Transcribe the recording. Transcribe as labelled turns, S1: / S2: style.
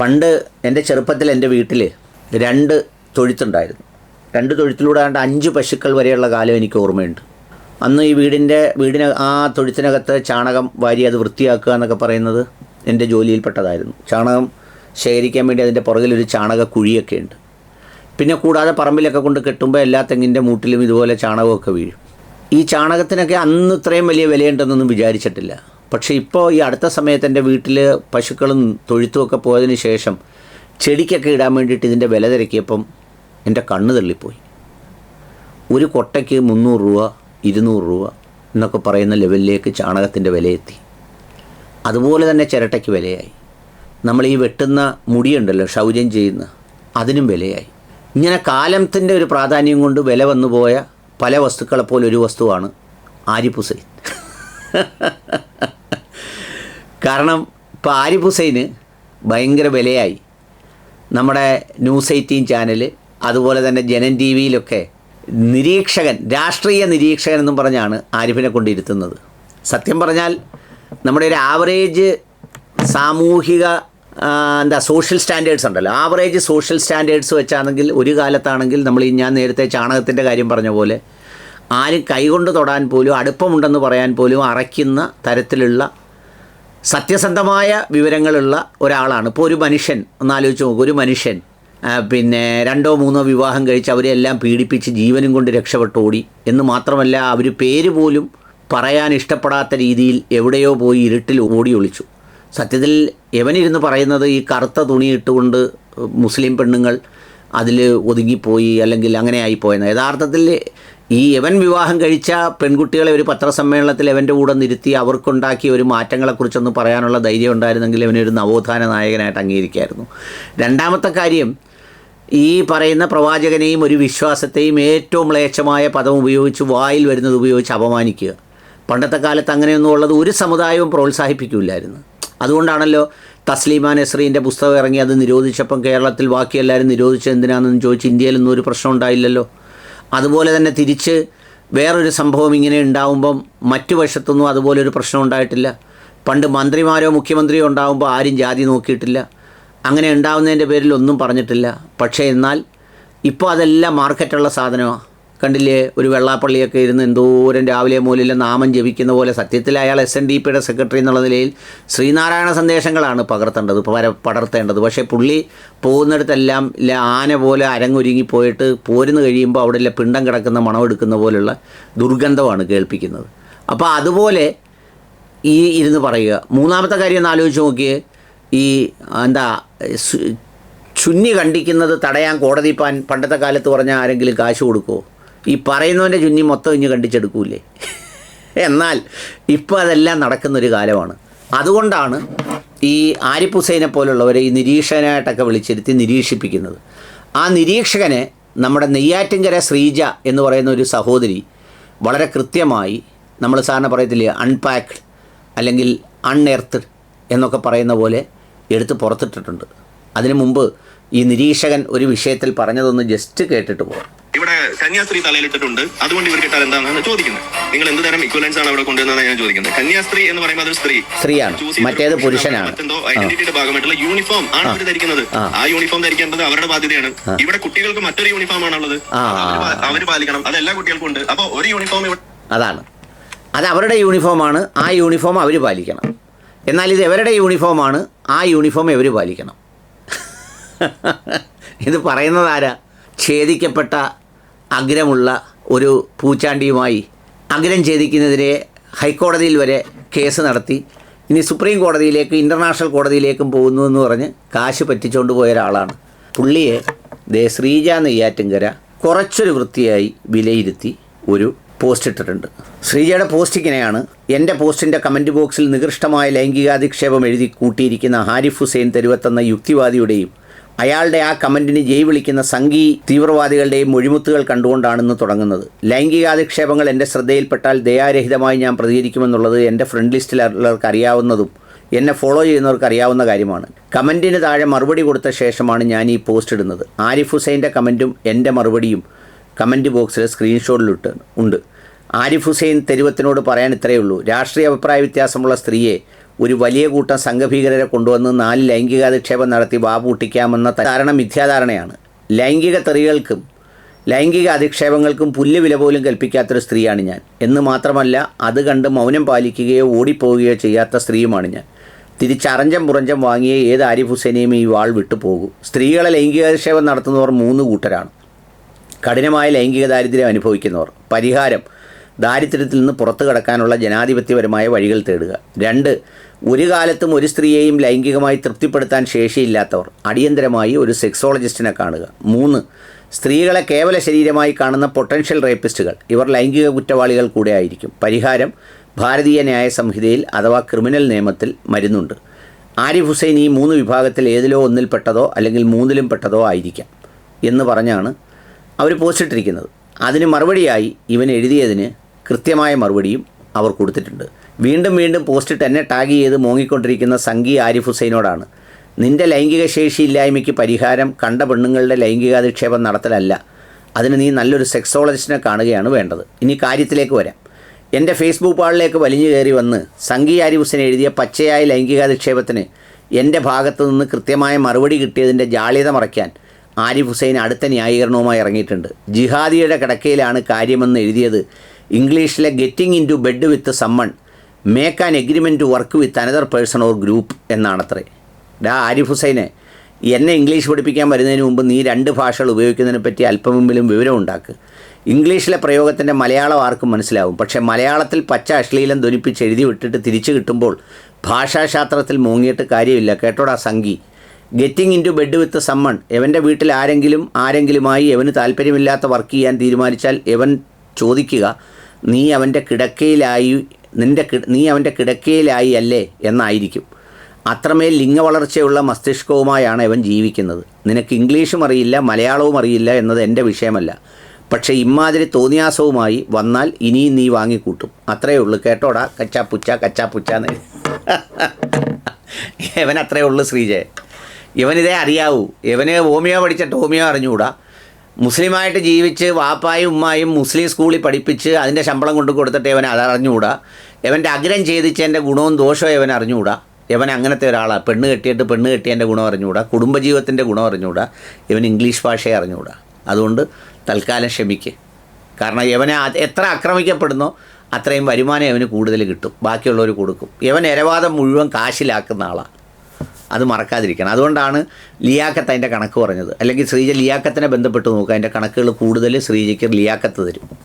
S1: പണ്ട് എന്റെ ചെറുപ്പത്തിൽ എന്റെ വീട്ടിൽ രണ്ട് തൊഴുത്തുണ്ടായിരുന്നു. രണ്ട് തൊഴുത്തിലൂടെ ആണ്ട് അഞ്ച് പശുക്കൾ വരെയുള്ള കാലം എനിക്ക് ഓർമ്മയുണ്ട്. അന്ന് ഈ വീടിന്റെ വീടിന് ആ തൊഴുത്തിനകത്ത് ചാണകം വാരി അത് വൃത്തിയാക്കുക എന്നൊക്കെ പറയുന്നത് എന്റെ ജോലിയിൽപ്പെട്ടതായിരുന്നു. ചാണകം ശേഖരിക്കാൻ വേണ്ടി അതിന്റെ പുറകിലൊരു ചാണക കുഴിയൊക്കെ ഉണ്ട്. പിന്നെ കൂടാതെ പറമ്പിലൊക്കെ കൊണ്ട് കെട്ടുമ്പോൾ എല്ലാ തെങ്ങിന്റെ മൂട്ടിലും ഇതുപോലെ ചാണകമൊക്കെ വീഴും. ഈ ചാണകത്തിനൊക്കെ അന്ന് ഇത്രയും വലിയ വിലയുണ്ടെന്നൊന്നും വിചാരിച്ചിട്ടില്ല. പക്ഷേ ഇപ്പോൾ ഈ അടുത്ത സമയത്ത് എന്റെ വീട്ടിൽ പശുക്കളും തൊഴുത്തുമൊക്കെ പോയതിന് ശേഷം ചെടിക്കൊക്കെ ഇടാൻ വേണ്ടിയിട്ട് ഇതിന്റെ വില തിരക്കിയപ്പം എന്റെ കണ്ണ് തള്ളിപ്പോയി. ഒരു കൊട്ടയ്ക്ക് മുന്നൂറ് രൂപ ഇരുന്നൂറ് രൂപ എന്നൊക്കെ പറയുന്ന ലെവലിലേക്ക് ചാണകത്തിന്റെ വിലയെത്തി. അതുപോലെ തന്നെ ചിരട്ടയ്ക്ക് വിലയായി. നമ്മൾ ഈ വെട്ടുന്ന മുടിയുണ്ടല്ലോ ശൗര്യം ചെയ്യുന്ന അതിനും വിലയായി. ഇങ്ങനെ കാലത്തിന്റെ ഒരു പ്രാധാന്യം കൊണ്ട് വില വന്നു പോയ പല വസ്തുക്കളെപ്പോലെ ഒരു വസ്തുവാണ് ആരിഫ് ഹുസൈൻ കാരണം ഇപ്പോൾ ആരിഫ് ഹുസൈന് ഭയങ്കര വിലയായി. നമ്മുടെ ന്യൂസ് എയ്റ്റീൻ ചാനൽ അതുപോലെ തന്നെ ജനൻ ടി വിയിലൊക്കെ നിരീക്ഷകൻ രാഷ്ട്രീയ നിരീക്ഷകൻ എന്നും പറഞ്ഞാണ് ആരിഫിനെ കൊണ്ടിരുത്തുന്നത്. സത്യം പറഞ്ഞാൽ നമ്മുടെ ഒരു ആവറേജ് സാമൂഹിക എന്താ സോഷ്യൽ സ്റ്റാൻഡേർഡ്സ് ഉണ്ടല്ലോ. ആവറേജ് സോഷ്യൽ സ്റ്റാൻഡേർഡ്സ് വെച്ചാണെങ്കിൽ ഒരു കാലത്താണെങ്കിൽ നമ്മൾ ഈ ഞാൻ നേരത്തെ ചാണകത്തിന്റെ കാര്യം പറഞ്ഞ പോലെ ആരും കൈകൊണ്ട് തൊടാൻ പോലും അടുപ്പമുണ്ടെന്ന് പറയാൻ പോലും അറയ്ക്കുന്ന തരത്തിലുള്ള സത്യസന്ധമായ വിവരങ്ങളുള്ള ഒരാളാണ്. ഇപ്പോൾ ഒരു മനുഷ്യൻ ഒന്നാലോചിച്ച് നോക്കും ഒരു മനുഷ്യൻ പിന്നെ രണ്ടോ മൂന്നോ വിവാഹം കഴിച്ച് അവരെല്ലാം പീഡിപ്പിച്ച് ജീവനും കൊണ്ട് രക്ഷപ്പെട്ടോടി എന്ന് മാത്രമല്ല അവർ പേര് പോലും പറയാൻ ഇഷ്ടപ്പെടാത്ത രീതിയിൽ എവിടെയോ പോയി ഇരുട്ടിൽ ഓടി ഒളിച്ചു. സത്യത്തിൽ എവനിരുന്ന് പറയുന്നത് ഈ കറുത്ത തുണി ഇട്ടുകൊണ്ട് മുസ്ലിം പെണ്ണുങ്ങൾ അതിൽ ഒതുങ്ങിപ്പോയി അല്ലെങ്കിൽ അങ്ങനെ ആയിപ്പോയെന്ന് യഥാർത്ഥത്തിൽ ഈ യവൻ വിവാഹം കഴിച്ച പെൺകുട്ടികളെ ഒരു പത്രസമ്മേളനത്തിൽ എവന്റെ കൂടെ നിർത്തി അവർക്കുണ്ടാക്കിയ ഒരു മാറ്റങ്ങളെക്കുറിച്ചൊന്ന് പറയാനുള്ള ധൈര്യം ഉണ്ടായിരുന്നെങ്കിൽ അവനൊരു നവോത്ഥാന നായകനായിട്ട് അംഗീകരിക്കായിരുന്നു. രണ്ടാമത്തെ കാര്യം ഈ പറയുന്ന പ്രവാചകനെയും ഒരു വിശ്വാസത്തെയും ഏറ്റവും മ്ലേച്ഛമായ പദം ഉപയോഗിച്ച് വായിൽ വരുന്നത് ഉപയോഗിച്ച് അപമാനിക്കുക. പണ്ടത്തെ കാലത്ത് അങ്ങനെയൊന്നും ഉള്ളത് ഒരു സമുദായവും പ്രോത്സാഹിപ്പിക്കില്ലായിരുന്നു. അതുകൊണ്ടാണല്ലോ തസ്ലീമ നസ്രീന്റെ പുസ്തകം ഇറങ്ങി അത് നിരോധിച്ചപ്പം കേരളത്തിൽ ബാക്കി എല്ലാവരും നിരോധിച്ചത് എന്തിനാണെന്ന് ചോദിച്ച് ഇന്ത്യയിലൊന്നും ഒരു പ്രശ്നം ഉണ്ടായില്ലല്ലോ. അതുപോലെ തന്നെ തിരിച്ച് വേറൊരു സംഭവം ഇങ്ങനെ ഉണ്ടാവുമ്പം മറ്റു വശത്തൊന്നും അതുപോലൊരു പ്രശ്നം ഉണ്ടായിട്ടില്ല. പണ്ട് മന്ത്രിമാരോ മുഖ്യമന്ത്രിയോ ഉണ്ടാവുമ്പോൾ ആരും ജാതി നോക്കിയിട്ടില്ല. അങ്ങനെ ഉണ്ടാവുന്നതിന്റെ പേരിൽ ഒന്നും പറഞ്ഞിട്ടില്ല. പക്ഷേ എന്നാൽ ഇപ്പോൾ അതെല്ലാം മാർക്കറ്റുള്ള സാധനമാണ് കണ്ടില്ലേ? ഒരു വെള്ളാപ്പള്ളിയൊക്കെ ഇരുന്ന് എന്തോരം രാവിലെ മൂലയിൽ നാമം ജപിക്കുന്ന പോലെ സത്യത്തിൽ അയാൾ എസ് എൻ ഡി പിയുടെ സെക്രട്ടറി എന്നുള്ള നിലയിൽ ശ്രീനാരായണ സന്ദേശങ്ങളാണ് പകർത്തേണ്ടത് പര പടർത്തേണ്ടത്. പക്ഷേ പുള്ളി പോകുന്നിടത്തെല്ലാം ഇല്ല ആന പോലെ അരങ്ങൊരുങ്ങി പോയിട്ട് പോരുന്ന് കഴിയുമ്പോൾ അവിടെ ഇല്ല പിണ്ടം കിടക്കുന്ന മണമെടുക്കുന്ന പോലുള്ള ദുർഗന്ധമാണ് കേൾപ്പിക്കുന്നത്. അപ്പോൾ അതുപോലെ ഈ ഇരുന്ന് പറയുക. മൂന്നാമത്തെ കാര്യം ഒന്ന് ആലോചിച്ച് നോക്കിയേ. ഈ എന്താ ചുന്നി കണ്ടിക്കുന്നത് തടയാൻ കോടതി പാൻ പണ്ടത്തെ കാലത്ത് പറഞ്ഞാൽ ആരെങ്കിലും കാശ് കൊടുക്കുമോ ഈ പറയുന്നവന്റെ ചുന്നി മൊത്തം ഇഞ്ഞ് കണ്ടിച്ചെടുക്കൂലേ? എന്നാൽ ഇപ്പോൾ അതെല്ലാം നടക്കുന്നൊരു കാലമാണ്. അതുകൊണ്ടാണ് ഈ ആരിഫ് ഹുസൈനെ പോലുള്ളവരെ ഈ നിരീക്ഷകനായിട്ടൊക്കെ വിളിച്ചിരുത്തി നിരീക്ഷിപ്പിക്കുന്നത്. ആ നിരീക്ഷകനെ നമ്മുടെ നെയ്യാറ്റിൻകര ശ്രീജ എന്ന് പറയുന്ന ഒരു സഹോദരി വളരെ കൃത്യമായി നമ്മൾ സാറിന് പറയത്തില്ലേ അൺപാക്ഡ് അല്ലെങ്കിൽ അൺഎർത്ത് എന്നൊക്കെ പറയുന്ന പോലെ എടുത്ത് പുറത്തിട്ടിട്ടുണ്ട്. അതിനു മുമ്പ് ഈ നിരീക്ഷകൻ ഒരു വിഷയത്തിൽ പറഞ്ഞതൊന്ന് ജസ്റ്റ് കേട്ടിട്ട് പോകാം
S2: കന്യാസ്ത്രീ തലയിലിട്ടിട്ടുണ്ട്. അതുകൊണ്ട് ഇവർ കിട്ടാൻ എന്താണെന്ന് ചോദിക്കുന്നത്. നിങ്ങൾ എന്ത് തരം ഇക്വലൻസ് ആണ് അവിടെ കൊണ്ടുവന്നതാണ് ഞാൻ ചോദിക്കുന്നത്. കന്യാസ്ത്രീ എന്ന് പറയുമ്പോൾ അതൊരു സ്ത്രീ.
S1: സ്ത്രീയാണ്. മറ്റേത് പുരുഷനാണ്.
S2: മറ്റെന്തോ ഐഡന്റിറ്റിയുടെ ഭാഗമായിട്ടുള്ള യൂണിഫോം ആണ് അവർ ധരിക്കുന്നത്.
S1: ആ.
S2: യൂണിഫോം ധരിക്കേണ്ടത് അവരുടെ ബാധ്യതയാണ്. ഇവിടെ കുട്ടികൾക്ക് മറ്റൊരു യൂണിഫോം ആണുള്ളത് അവർ അവർ പാലിക്കണം. അത് എല്ലാ കുട്ടികൾക്കും ഉണ്ട്. അപ്പൊ ഒരു യൂണിഫോം
S1: അതാണ്. അത് അവരുടെ യൂണിഫോമാണ് ആ യൂണിഫോം അവർ പാലിക്കണം. എന്നാൽ ഇത് എവരുടെ യൂണിഫോമാണ് ആ യൂണിഫോം ഇവർ പാലിക്കണം? ഇത് പറയുന്നതാരാ ഛേദിക്കപ്പെട്ട അഗ്രമുള്ള ഒരു പൂച്ചാണ്ടിയുമായി അഗ്രം ഛേദിക്കുന്നതിനെ ഹൈക്കോടതിയിൽ വരെ കേസ് നടത്തി. ഇനി സുപ്രീം കോടതിയിലേക്ക് ഇന്റർനാഷണൽ കോടതിയിലേക്കും പോകുന്നു എന്ന് പറഞ്ഞ് കാശ് പറ്റിച്ചുകൊണ്ട് പോയ ഒരാളാണ്. പുള്ളിയെ ദേ ശ്രീജ നെയ്യാറ്റിങ്കര കുറച്ചൊരു വൃത്തിയായി വിലയിരുത്തി ഒരു പോസ്റ്റ് ഇട്ടിട്ടുണ്ട്. ശ്രീജയുടെ പോസ്റ്റ് ഇങ്ങനെയാണ്. എന്റെ പോസ്റ്റിന്റെ കമന്റ് ബോക്സിൽ നികൃഷ്ടമായ ലൈംഗികാധിക്ഷേപം എഴുതി കൂട്ടിയിരിക്കുന്ന ഹാരിഫ് ഹുസൈൻ തെരുവത്തെന്ന യുക്തിവാദിയുടെയും അയാളുടെ ആ കമന്റിന് ജയ് വിളിക്കുന്ന സംഘി തീവ്രവാദികളുടെയും മൊഴിമുത്തുകൾ കണ്ടുകൊണ്ടാണെന്ന് തുടങ്ങുന്നത്. ലൈംഗികാധിക്ഷേപങ്ങൾ എന്റെ ശ്രദ്ധയിൽപ്പെട്ടാൽ ദയാരഹിതമായി ഞാൻ പ്രതികരിക്കുമെന്നുള്ളത് എന്റെ ഫ്രണ്ട് ലിസ്റ്റിലുള്ളവർക്ക് അറിയാവുന്നതും എന്നെ ഫോളോ ചെയ്യുന്നവർക്ക് അറിയാവുന്ന കാര്യമാണ്. കമന്റിന് താഴെ മറുപടി കൊടുത്ത ശേഷമാണ് ഞാൻ ഈ പോസ്റ്റ് ഇടുന്നത്. ആരിഫ് ഹുസൈന്റെ കമന്റും എന്റെ മറുപടിയും കമന്റ് ബോക്സിലെ സ്ക്രീൻഷോട്ടിലിട്ട് ഉണ്ട്. ആരിഫ് ഹുസൈൻ തെരുവത്തിനോട് പറയാൻ ഇത്രയേ ഉള്ളൂ. രാഷ്ട്രീയ അഭിപ്രായ വ്യത്യാസമുള്ള സ്ത്രീയെ ഒരു വലിയ കൂട്ടം സംഘഭീകരരെ കൊണ്ടുവന്ന് നാല് ലൈംഗികാധിക്ഷേപം നടത്തി വാപൂട്ടിക്കാമെന്ന ധാരണ മിഥ്യാധാരണയാണ്. ലൈംഗിക തെറികൾക്കും ലൈംഗിക അധിക്ഷേപങ്ങൾക്കും പുല്ല് വില പോലും കൽപ്പിക്കാത്തൊരു സ്ത്രീയാണ് ഞാൻ. എന്ന് മാത്രമല്ല അത് കണ്ട് മൗനം പാലിക്കുകയോ ഓടിപ്പോവുകയോ ചെയ്യാത്ത സ്ത്രീയുമാണ് ഞാൻ. തിരിച്ചറഞ്ചം പുറഞ്ചം വാങ്ങിയ ഏത് ആരിഫ് ഹുസൈനെയും ഈ വാൾ വിട്ടുപോകും സ്ത്രീകളെ ലൈംഗികാധിക്ഷേപം നടത്തുന്നവർ മൂന്ന് കൂട്ടരാണ്. കഠിനമായ ലൈംഗിക ദാരിദ്ര്യം അനുഭവിക്കുന്നവർ. പരിഹാരം ദാരിദ്ര്യത്തിൽ നിന്ന് പുറത്തു കടക്കാനുള്ള ജനാധിപത്യപരമായ വഴികൾ തേടുക. രണ്ട് ഒരു കാലത്തും ഒരു സ്ത്രീയെയും ലൈംഗികമായി തൃപ്തിപ്പെടുത്താൻ ശേഷിയില്ലാത്തവർ അടിയന്തരമായി ഒരു സെക്സോളജിസ്റ്റിനെ കാണുക. മൂന്ന് സ്ത്രീകളെ കേവല ശരീരമായി കാണുന്ന പൊട്ടൻഷ്യൽ റേപ്പിസ്റ്റുകൾ ഇവർ ലൈംഗിക കുറ്റവാളികൾ കൂടെ ആയിരിക്കും. പരിഹാരം ഭാരതീയ ന്യായ സംഹിതയിൽ അഥവാ ക്രിമിനൽ നിയമത്തിൽ മരുന്നുണ്ട്. ആരിഫ് ഹുസൈൻ ഈ മൂന്ന് വിഭാഗത്തിൽ ഏതിലോ ഒന്നിൽ പെട്ടതോ അല്ലെങ്കിൽ മൂന്നിലും പെട്ടതോ ആയിരിക്കാം എന്ന് പറഞ്ഞാണ് അവർ പോസ്റ്റിട്ടിരിക്കുന്നത് അതിന് മറുപടിയായി ഇവൻ എഴുതിയതിന് കൃത്യമായ മറുപടിയും അവർ കൊടുത്തിട്ടുണ്ട്. വീണ്ടും വീണ്ടും പോസ്റ്റിട്ട് എന്നെ ടാഗ് ചെയ്ത് മോങ്ങിക്കൊണ്ടിരിക്കുന്ന സംഗി ആരിഫ് ഹുസൈനോടാണ്. നിന്റെ ലൈംഗിക ശേഷി ശേഷിയില്ലായ്മയ്ക്ക് പരിഹാരം കണ്ട പെണ്ണുങ്ങളുടെ ലൈംഗികാധിക്ഷേപം നടത്തലല്ല. അതിന് നീ നല്ലൊരു സെക്സോളജിസ്റ്റിനെ കാണുകയാണ് വേണ്ടത്. ഇനി കാര്യത്തിലേക്ക് വരാം. എന്റെ ഫേസ്ബുക്ക് പാളിലേക്ക് വലിഞ്ഞു കയറി വന്ന് സംഗി ഹുസൈൻ എഴുതിയ പച്ചയായ ലൈംഗികാധിക്ഷേപത്തിന് എന്റെ ഭാഗത്തു നിന്ന് കൃത്യമായ മറുപടി കിട്ടിയതിന്റെ ജാള്യത മറയ്ക്കാൻ ആരിഫ് ഹുസൈൻ അടുത്ത ന്യായീകരണവുമായി ഇറങ്ങിയിട്ടുണ്ട്. ജിഹാദിയുടെ കിടക്കയിലാണ് കാര്യമെന്ന് എഴുതിയത് ഇംഗ്ലീഷിലെ getting in to bed with someone make an agreement to work with another person or group എന്നാണത്രേ. ഡാ ആരിഫ് ഹുസൈനെ എന്നെ ഇംഗ്ലീഷ് പഠിപ്പിക്കാൻ വരുന്നതിന് മുമ്പ് നീ രണ്ട് ഭാഷകൾ ഉപയോഗിക്കുന്നതിനെ പറ്റി അല്പമെങ്കിലും വിവരം ഇംഗ്ലീഷിലെ പ്രയോഗത്തിന്റെ മലയാളം ആർക്കും മനസ്സിലാവും. പക്ഷേ മലയാളത്തിൽ പച്ച അശ്ലീലം ധ്വനിപ്പിച്ച് എഴുതി വിട്ടിട്ട് തിരിച്ചു കിട്ടുമ്പോൾ ഭാഷാശാസ്ത്രത്തിൽ മൂങ്ങിയിട്ട് കാര്യമില്ല. കേട്ടോടാ Sanghi. Getting in to bed with someone എവന്റെ വീട്ടിൽ ആരെങ്കിലും ആരെങ്കിലുമായി എവന് താല്പര്യമില്ലാത്ത വർക്ക് ചെയ്യാൻ തീരുമാനിച്ചാൽ എവൻ ചോദിക്കുക. നീ അവന്റെ കിടക്കയിലായി നിന്റെ നീ അവന്റെ കിടക്കയിലായി അല്ലേ എന്നായിരിക്കും. അത്രമേൽ ലിംഗ വളർച്ചയുള്ള മസ്തിഷ്കവുമായാണ് അവൻ ജീവിക്കുന്നത്. നിനക്ക് ഇംഗ്ലീഷും അറിയില്ല മലയാളവും അറിയില്ല എന്നത് എന്റെ വിഷയമല്ല. പക്ഷേ ഇമ്മാതിരി തോന്നിയാസവുമായി വന്നാൽ ഇനിയും നീ വാങ്ങിക്കൂട്ടും. അത്രയേ ഉള്ളൂ കേട്ടോടാ കച്ചാപ്പുച്ച കച്ചാപ്പുച്ചാന്ന് ഇവൻ അത്രയേ ഉള്ളൂ ശ്രീജയ് ഇവനിതേ അറിയാവൂ. ഇവന് ഹോമിയോ പഠിച്ചിട്ട് ഹോമിയോ അറിഞ്ഞുകൂടാ. മുസ്ലിമായിട്ട് ജീവിച്ച് വാപ്പായും ഉമ്മായും മുസ്ലിം സ്കൂളിൽ പഠിപ്പിച്ച് അതിന്റെ ശമ്പളം കൊണ്ട് കൊടുത്തിട്ട് ഇവൻ അത് അറിഞ്ഞുകൂടാ? ഇവന്റെ അഗ്രം ഛേദിച്ചതിന്റെ ഗുണവും ദോഷവും ഇവൻ അറിഞ്ഞുകൂടാ? ഇവൻ അങ്ങനത്തെ ഒരാളാണ് പെണ്ണ് കെട്ടിയിട്ട് പെണ്ണ് കെട്ടിയതിന്റെ ഗുണം അറിഞ്ഞുകൂടാ? കുടുംബജീവിതത്തിന്റെ ഗുണം അറിഞ്ഞുകൂടാ? ഇവൻ ഇംഗ്ലീഷ് ഭാഷയെ അറിഞ്ഞുകൂടാ? അതുകൊണ്ട് തൽക്കാലം ക്ഷമിക്ക്. കാരണം ഇവനെ എത്ര ആക്രമിക്കപ്പെടുന്നോ അത്രയും വരുമാനം ഇവന് കൂടുതൽ കിട്ടും. ബാക്കിയുള്ളവർ കൊടുക്കും. ഇവൻ ഇരവാദം മുഴുവൻ കാശിലാക്കുന്ന ആളാണ് അത് മറക്കാതിരിക്കണം. അതുകൊണ്ടാണ് ലിയാക്കത്ത് അതിന്റെ കണക്ക് പറഞ്ഞത്. അല്ലെങ്കിൽ ശ്രീജ ലിയാക്കത്തിനെ ബന്ധപ്പെട്ട് നോക്കുക. അതിന്റെ കണക്കുകൾ കൂടുതൽ ശ്രീജയ്ക്ക് ലിയാക്കത്ത് തരും.